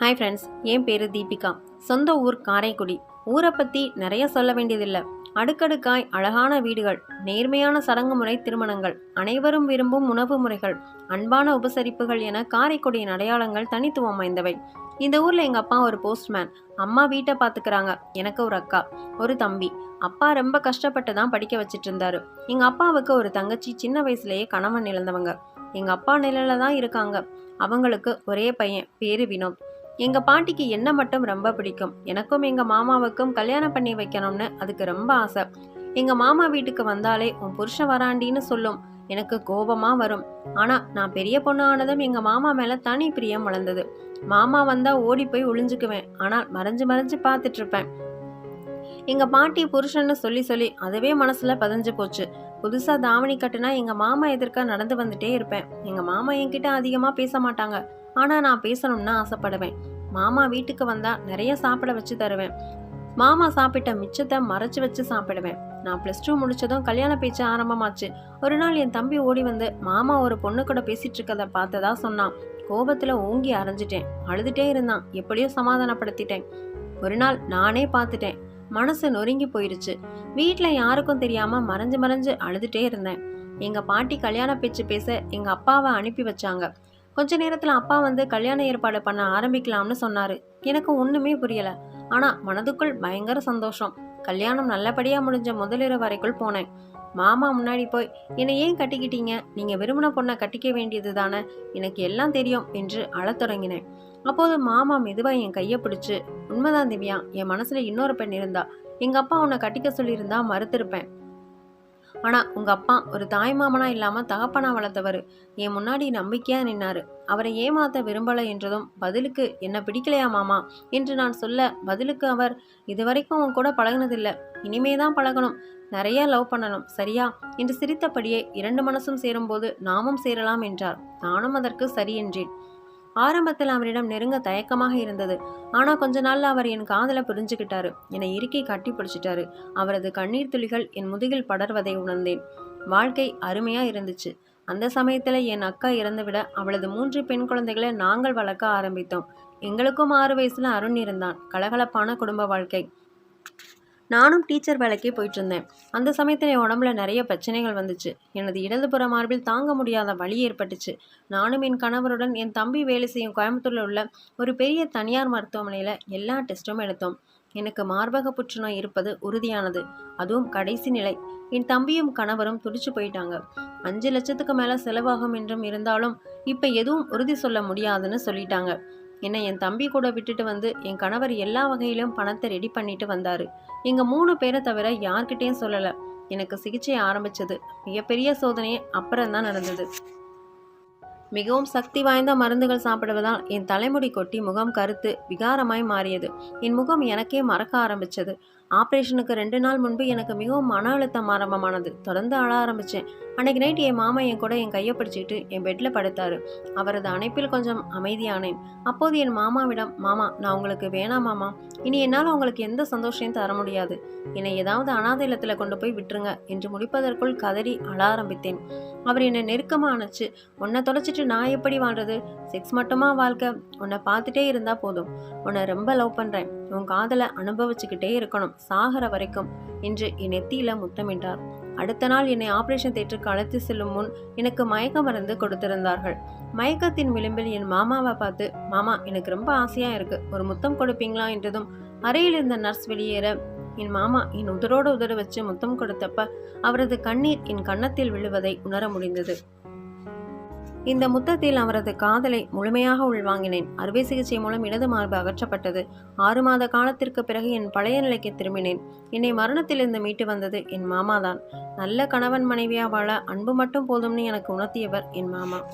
Hi friends என் பேர் தீபிகா. சொந்த ஊர் காரைக்குடி. ஊரை பற்றி நிறைய சொல்ல வேண்டியதில்லை. அடுக்கடுக்காய் அழகான வீடுகள் நேர்மையான சடங்கு முறை திருமணங்கள் அனைவரும் விரும்பும் உணவு முறைகள் அன்பான உபசரிப்புகள் என காரைக்குடியின் அடையாளங்கள் தனித்துவம் வாய்ந்தவை. இந்த ஊரில் எங்கள் அப்பா ஒரு போஸ்ட்மேன் அம்மா வீட்டை பார்த்துக்கிறாங்க. எனக்கு ஒரு அக்கா ஒரு தம்பி. அப்பா ரொம்ப கஷ்டப்பட்டு தான் படிக்க வச்சுட்டு இருந்தாரு. எங்கள் அப்பாவுக்கு ஒரு தங்கச்சி சின்ன வயசுலேயே கணவன் இழந்தவங்க. எங்கள் அப்பா நிலையில தான் இருக்காங்க. அவங்களுக்கு ஒரே பையன் பேரு வினோத். எங்கள் பாட்டிக்கு என்ன மட்டும் ரொம்ப பிடிக்கும்? எனக்கும் எங்கள் மாமாவுக்கும் கல்யாணம் பண்ணி வைக்கணும்னு அதுக்கு ரொம்ப ஆசை. எங்கள் மாமா வீட்டுக்கு வந்தாலே உன் புருஷன் வராண்டின்னு சொல்லும். எனக்கு கோபமா வரும். ஆனால் நான் பெரிய பொண்ணு ஆனதும் எங்கள் மாமா மேலே தனி பிரியம் வளர்ந்தது. மாமா வந்தா ஓடி போய் ஒளிஞ்சுக்குவேன். ஆனால் மறைஞ்சு மறைஞ்சு பார்த்துட்டு எங்கள் பாட்டி புருஷன்னு சொல்லி சொல்லி அதுவே மனசில் பதிஞ்சு போச்சு. புதுசாக தாவணி கட்டுனா எங்கள் மாமா எதிர்க்க நடந்து வந்துட்டே இருப்பேன். எங்கள் மாமா என்கிட்ட அதிகமாக பேச மாட்டாங்க. ஆனால் நான் பேசணும்னு ஆசைப்படுவேன். மாமா வீட்டுக்கு வந்தால் நிறைய சாப்பிட வச்சு தருவேன். மாமா சாப்பிட்ட மிச்சத்தை மறைச்சு வச்சு சாப்பிடுவேன். நான் ப்ளஸ் டூ முடிச்சதும் கல்யாண பேச்சு ஆரம்பமாச்சு. ஒரு நாள் என் தம்பி ஓடி வந்து மாமா ஒரு பொண்ணு கூட பேசிட்டு இருக்கதை பார்த்ததா சொன்னான். கோபத்தில் ஓங்கி அரைஞ்சிட்டேன். அழுதுட்டே இருந்தான். எப்படியோ சமாதானப்படுத்திட்டேன். ஒரு நாள் நானே பார்த்துட்டேன். மனசு நொறுங்கி போயிடுச்சு வீட்டில் யாருக்கும் தெரியாமல் மறைஞ்சு மறைஞ்சு அழுதுட்டே இருந்தேன். எங்கள் பாட்டி கல்யாண பேச்சு பேச எங்கள் அப்பாவை அனுப்பி வச்சாங்க. கொஞ்ச நேரத்தில் அப்பா வந்து கல்யாண ஏற்பாடு பண்ண ஆரம்பிக்கலாம்னு சொன்னார். எனக்கு ஒன்றுமே புரியலை. ஆனால் மனதுக்குள் பயங்கர சந்தோஷம். கல்யாணம் நல்லபடியாக முடிஞ்ச முதலிரவு வரைக்குள் போனேன். மாமா முன்னாடி போய் என்னை ஏன் கட்டிக்கிட்டீங்க? நீங்க விரும்பின பொண்ணை கட்டிக்க வேண்டியது தானே? எனக்கு எல்லாம் தெரியும் என்று அழத் தொடங்கினேன். அப்போது மாமா மெதுவா என் கையை பிடிச்சு உண்மைதான் திவ்யா என் மனசுல இன்னொரு பெண் இருந்தா எங்க அப்பா உன்னை கட்டிக்க சொல்லியிருந்தா மறுத்திருப்பேன். ஆனா உங்க அப்பா ஒரு தாய் மாமனா இல்லாம தகப்பனா வளர்த்தவர். என் முன்னாடி நம்பிக்கையா நின்னாரு. அவரை ஏமாத்த விரும்பல என்றதும் பதிலுக்கு என்ன பிடிக்கலையா மாமா? என்று நான் சொல்ல பதிலுக்கு அவர் இதுவரைக்கும் உன் கூட பழகினதில்ல. இனிமேதான் பழகணும். நிறைய லவ் பண்ணணும் சரியா? என்று சிரித்தபடியே இரண்டு மனசும் சேரும்போது நாமும் சேரலாம் என்றார். நானும் அதற்கு சரி என்றேன். ஆரம்பத்தில் அவரிடம் நெருங்க தயக்கமாக இருந்தது. ஆனால் கொஞ்ச நாளில் அவர் என் காதலை புரிஞ்சுக்கிட்டாரு என்னை இறுக்கி கட்டி பிடிச்சிட்டாரு. அவரது கண்ணீர் துளிகள் என் முதுகில் படர்வதை உணர்ந்தேன். வாழ்க்கை அருமையா இருந்துச்சு. அந்த சமயத்தில் என் அக்கா இறந்துவிட அவளது மூன்று பெண் குழந்தைகளை நாங்கள் வளர்க்க ஆரம்பித்தோம். எங்களுக்கும் ஆறு வயசுல அருண் இருந்தான். கலகலப்பான குடும்ப வாழ்க்கை. நானும் டீச்சர் வேலைக்கே போயிட்டு இருந்தேன் அந்த சமயத்தில் என் உடம்புல நிறைய பிரச்சனைகள் வந்துச்சு. எனது இடதுபுற மார்பில் தாங்க முடியாத வழி ஏற்பட்டுச்சு. நானும் என் கணவருடன் என் தம்பி வேலை செய்யும் கோயம்புத்தூரில் உள்ள ஒரு பெரிய தனியார் மருத்துவமனையில் எல்லா டெஸ்ட்டும் எடுத்தோம். எனக்கு மார்பக புற்றுநோய் இருப்பது உறுதியானது. அதுவும் கடைசி நிலை. என் தம்பியும் கணவரும் துடிச்சு போயிட்டாங்க. அஞ்சு லட்சத்துக்கு மேலே செலவாகும் என்றும் இருந்தாலும் இப்போ எதுவும் உறுதி சொல்ல முடியாதுன்னு சொல்லிட்டாங்க. என்னை என் தம்பி கூட விட்டுட்டு வந்து என் கணவர் எல்லா வகையிலும் பணத்தை ரெடி பண்ணிட்டு வந்தாரு. எங்கள் மூணு பேரை தவிர யார்கிட்டயும் சொல்லலை. எனக்கு சிகிச்சை ஆரம்பித்தது மிகப்பெரிய சோதனையே அப்புறம்தான் நடந்தது. மிகவும் சக்தி வாய்ந்த மருந்துகள் சாப்பிடுவதால் என் தலைமுடி கொட்டி முகம் கருத்து விகாரமாய் மாறியது. என் முகம் எனக்கே மறக்க ஆரம்பித்தது ஆப்ரேஷனுக்கு ரெண்டு நாள் முன்பு எனக்கு மிகவும் மன அழுத்தம் ஆரம்பமானது. தொடர்ந்து அழ ஆரம்பித்தேன் அன்னைக்கு நைட் என் மாமா என் கூட என் கையை பிடிச்சிட்டு என் பெட்டில் படுத்தாரு. அவரது அணைப்பில் கொஞ்சம் அமைதியானேன். அப்போது என் மாமாவிடம் மாமா நான் உங்களுக்கு வேணாம் மாமா. இனி என்னால் உங்களுக்கு எந்த சந்தோஷத்தையும் தர முடியாது. என்னை ஏதாவது அனாதை இல்லத்தில் கொண்டு போய் விட்டுருங்க என்று முடிப்பதற்குள் கதறி அழ ஆரம்பித்தேன். அவர் என்னை நெருக்கமாக அணைச்சு உன்னை தொலைச்சிட்டு நான் எப்படி வாழ்றது? செக்ஸ் மட்டுமா வாழ்க்கை? உன்னை பார்த்துட்டே இருந்தால் போதும். உன்னை ரொம்ப லவ் பண்ணுறேன் உன் காதலை அனுபவிச்சுக்கிட்டே இருக்கணும். சாகர வரைக்கும். என்று என் நெத்தியில முத்தமிட்டார் அடுத்த நாள் என்னை ஆபரேஷன் தேட்டருக்கு அழைத்து செல்லும் முன் எனக்கு மயக்க மருந்து கொடுத்திருந்தார்கள். மயக்கத்தின் விளிம்பில் என் மாமாவை பார்த்து மாமா எனக்கு ரொம்ப ஆசையா இருக்கு. ஒரு முத்தம் கொடுப்பீங்களா? என்றதும் அறையில் இருந்த நர்ஸ் வெளியேற என் மாமா என் உதரோடு உதற வச்சு முத்தம் கொடுத்தப்ப அவரது கண்ணீர் என் கன்னத்தில் விழுவதை உணர முடிந்தது. இந்த முத்தத்தில் அவரது காதலை முழுமையாக உள்வாங்கினேன். அறுவை சிகிச்சை மூலம் இடது மார்பு அகற்றப்பட்டது. ஆறு மாத காலத்திற்கு பிறகு என் பழைய நிலைக்கு திரும்பினேன். என்னை மரணத்திலிருந்து மீட்டு வந்தது என் மாமாதான். நல்ல கணவன் மனைவியா வாழ அன்பு மட்டும் போதும்னு எனக்கு உணர்த்தியவர் என் மாமா.